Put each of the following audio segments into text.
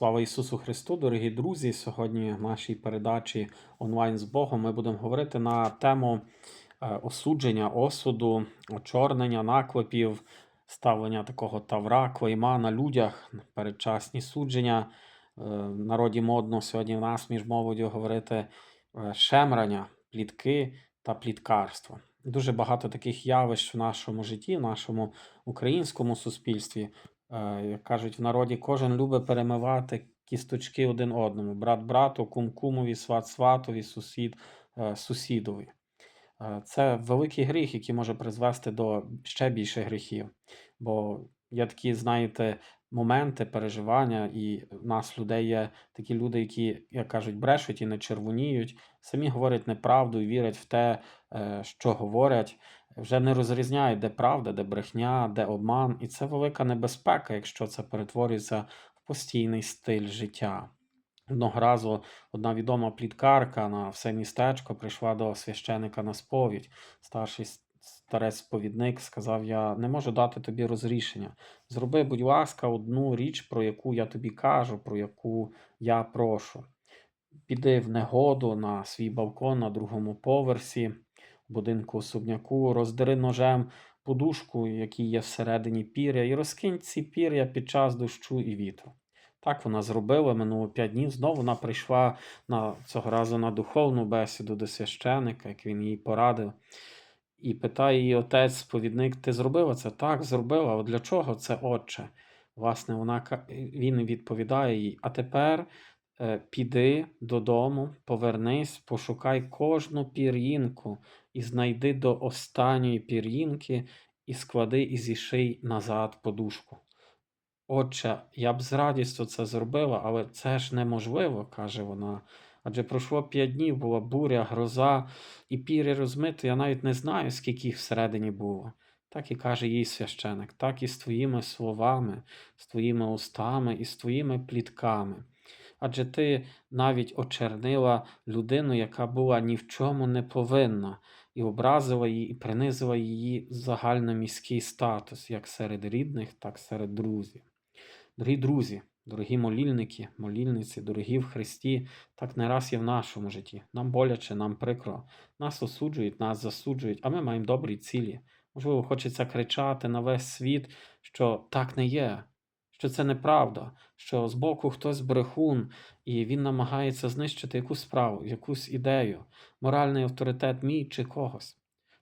Слава Ісусу Христу, дорогі друзі! Сьогодні в нашій передачі онлайн з Богом ми будемо говорити на тему е, осудження, осуду, очорнення, наклепів, ставлення такого тавра, клейма на людях, передчасні судження. Е, В народі модно сьогодні в нас між молоддю говорити е, шемрання, плітки та пліткарство. Дуже багато таких явищ в нашому житті, в нашому українському суспільстві. Е, Як кажуть в народі, кожен любить перемивати кісточки один одному: брат брату, кум кумові, сват сватові, сусід е, сусідові. Е, Це великий гріх, який може призвести до ще більше гріхів. Бо є такі, знаєте, моменти переживання, і в нас людей є такі люди, які, як кажуть, брешуть і не червоніють, самі говорять неправду і вірять в те, що говорять, вже не розрізняють, де правда, де брехня, де обман. І це велика небезпека, якщо це перетворюється в постійний стиль життя. Одного разу одна відома пліткарка на все містечко прийшла до священика на сповідь. Старший старець сповідник сказав: Я не можу дати тобі розрішення. Зроби, будь ласка, одну річ, про яку я тобі кажу, про яку я прошу. Піди в негоду на свій балкон на другому поверсі будинку особняку, роздери ножем подушку, якій є всередині пір'я, і розкинь ці пір'я під час дощу і вітру. Так вона зробила, минуло п'ять днів. Знову вона прийшла на цього разу на духовну бесіду до священика, як він їй порадив. І питає її отець, сповідник, ти зробила це? Так, зробила. От для чого це, отче? Власне, вона, він відповідає їй: А тепер піди додому, повернись, пошукай кожну пір'їнку і знайди до останньої пір'їнки і склади і зіший назад подушку. Отче, я б з радістю це зробила, але це ж неможливо, каже вона. Адже пройшло п'ять днів, була буря, гроза, і пір'я розмито, я навіть не знаю, скільки їх всередині було. Так і каже їй священик, так і з твоїми словами, з твоїми устами і з твоїми плітками. Адже ти навіть очернила людину, яка була ні в чому не повинна, і образила її, і принизила її загальноміський статус, як серед рідних, так і серед друзів. Дорогі друзі, дорогі молільники, молільниці, дорогі в Христі, так не раз є в нашому житті. Нам боляче, нам прикро. Нас осуджують, нас засуджують, а ми маємо добрі цілі. Можливо, хочеться кричати на весь світ, що так не є, що це неправда, що збоку хтось брехун, і він намагається знищити якусь справу, якусь ідею, моральний авторитет мій чи когось.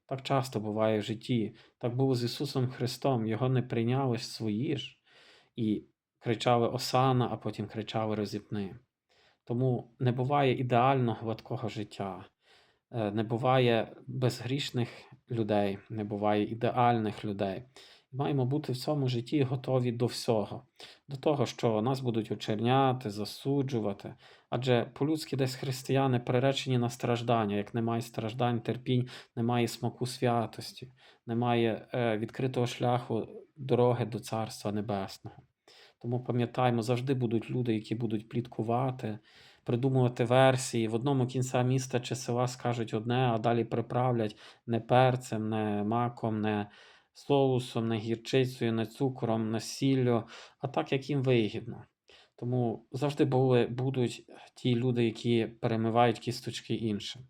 Так часто буває в житті. Так було з Ісусом Христом. Його не прийняли свої ж і кричали Осана, а потім кричали Розіпни. Тому не буває ідеально гладкого життя, е, не буває безгрішних людей, не буває ідеальних людей. Маємо бути в цьому житті готові до всього, до того, що нас будуть очерняти, засуджувати. Адже по-людськи десь християни приречені на страждання. Як немає страждань, терпінь, немає смаку святості, немає е, відкритого шляху дороги до Царства Небесного. Тому пам'ятаємо, завжди будуть люди, які будуть пліткувати, придумувати версії. В одному кінця міста чи села скажуть одне, а далі приправлять не перцем, не маком, не соусом, не гірчицею, не цукром, не сіллю, а так, як їм вигідно. Тому завжди були, будуть ті люди, які перемивають кісточки іншим.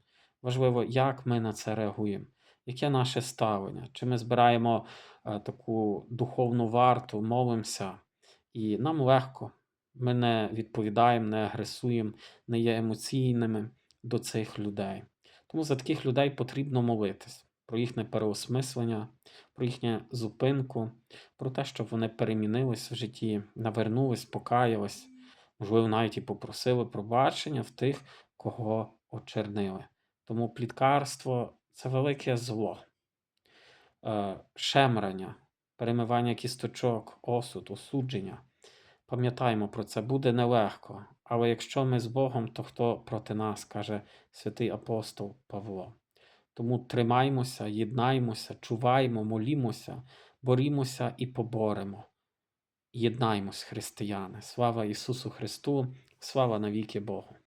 Важливо, як ми на це реагуємо, яке наше ставлення, чи ми збираємо е, таку духовну варту, молимося, і нам легко. Ми не відповідаємо, не агресуємо, не є емоційними до цих людей. Тому за таких людей потрібно молитись про їхнє переосмислення, про їхню зупинку, про те, щоб вони перемінились в житті, навернулись, покаялись, можливо, навіть і попросили пробачення в тих, кого очернили. Тому пліткарство це велике зло, Е, шемрання, перемивання кісточок, осуд, осудження. Пам'ятаємо про це, буде нелегко. Але якщо ми з Богом, то хто проти нас, каже святий апостол Павло. Тому тримаймося, єднаймося, чуваймо, молімося, борімося і поборемо. Єднаймось, християни. Слава Ісусу Христу, слава навіки Богу.